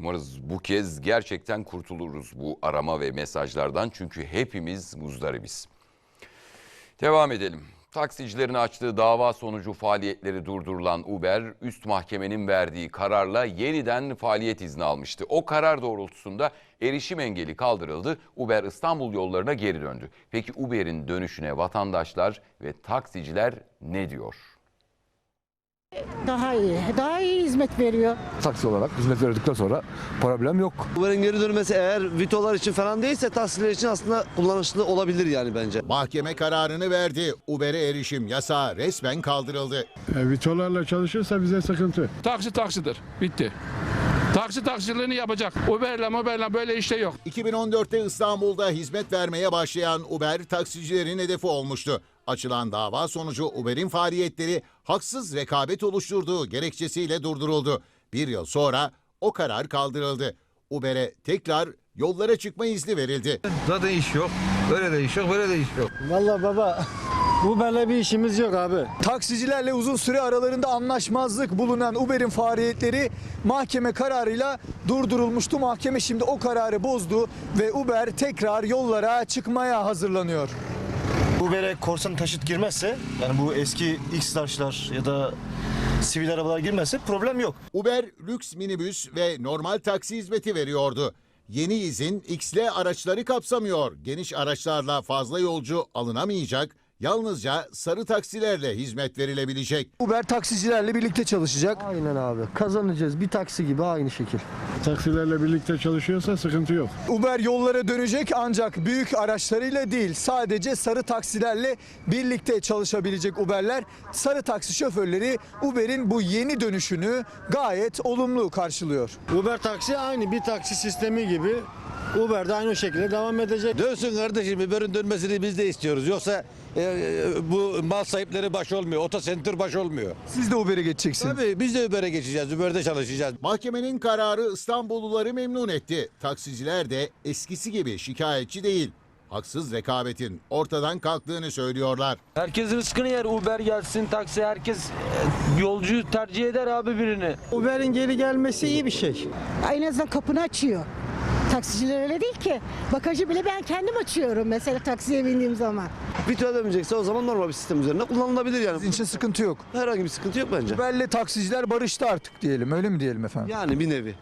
Umarız bu kez gerçekten kurtuluruz bu arama ve mesajlardan çünkü hepimiz muzdaribiz. Devam edelim. Taksicilerin açtığı dava sonucu faaliyetleri durdurulan Uber, üst mahkemenin verdiği kararla yeniden faaliyet izni almıştı. O karar doğrultusunda erişim engeli kaldırıldı. Uber İstanbul yollarına geri döndü. Peki Uber'in dönüşüne vatandaşlar ve taksiciler ne diyor? Daha iyi, daha iyi hizmet veriyor. taksi olarak hizmet verdikten sonra problem yok. Uber'in geri dönmesi eğer vitolar için falan değilse taksiler için aslında kullanışlı olabilir yani bence. Mahkeme kararını verdi. Uber'e erişim yasağı resmen kaldırıldı. E, Vitolarla çalışırsa bize sıkıntı. Taksi taksidir. Bitti. Taksi taksiciliğini yapacak. Uber'le Uber'le böyle işte yok. 2014'te İstanbul'da hizmet vermeye başlayan Uber taksicilerin hedefi olmuştu. Açılan dava sonucu Uber'in faaliyetleri haksız rekabet oluşturduğu gerekçesiyle durduruldu. Bir yıl sonra o karar kaldırıldı. Uber'e tekrar yollara çıkma izni verildi. Zaten iş yok. Öyle de iş yok, böyle de iş yok. Vallahi baba Uber'le bir işimiz yok abi. Taksicilerle uzun süre aralarında anlaşmazlık bulunan Uber'in faaliyetleri mahkeme kararıyla durdurulmuştu. Mahkeme şimdi o kararı bozdu ve Uber tekrar yollara çıkmaya hazırlanıyor. Uber'e korsan taşıt girmezse yani bu eski X taşlar ya da sivil arabalar girmezse problem yok. Uber lüks minibüs ve normal taksi hizmeti veriyordu. Yeni izin X'li araçları kapsamıyor. Geniş araçlarla fazla yolcu alınamayacak. Yalnızca sarı taksilerle hizmet verilebilecek. Uber taksicilerle birlikte çalışacak. Aynen abi. Kazanacağız bir taksi gibi aynı şekil. Taksilerle birlikte çalışıyorsa sıkıntı yok. Uber yollara dönecek ancak büyük araçlarıyla değil sadece sarı taksilerle birlikte çalışabilecek Uber'ler. Sarı taksi şoförleri Uber'in bu yeni dönüşünü gayet olumlu karşılıyor. Uber taksi aynı bir taksi sistemi gibi. Uber de aynı şekilde devam edecek. Dönsün kardeşim, Uber'in dönmesini biz de istiyoruz. Yoksa e, e, bu mal sahipleri baş olmuyor, otosentür baş olmuyor. Siz de Uber'e geçeceksiniz. Tabii biz de Uber'e geçeceğiz, Uber'de çalışacağız. Mahkemenin kararı İstanbulluları memnun etti. Taksiciler de eskisi gibi şikayetçi değil. Haksız rekabetin ortadan kalktığını söylüyorlar. Herkes rızkını yer. Uber gelsin, taksi herkes e, yolcu tercih eder abi birini. Uber'in geri gelmesi iyi bir şey. En azından kapını açıyor. Taksiciler öyle değil ki. Bagajı bile ben kendim açıyorum mesela taksiye bindiğim zaman. Vito ödemeyecekse o zaman normal bir sistem üzerinde kullanılabilir yani. Sizin için sıkıntı yok. Herhangi bir sıkıntı yok bence. Uber'le taksiciler barıştı artık diyelim öyle mi diyelim efendim? Yani bir nevi.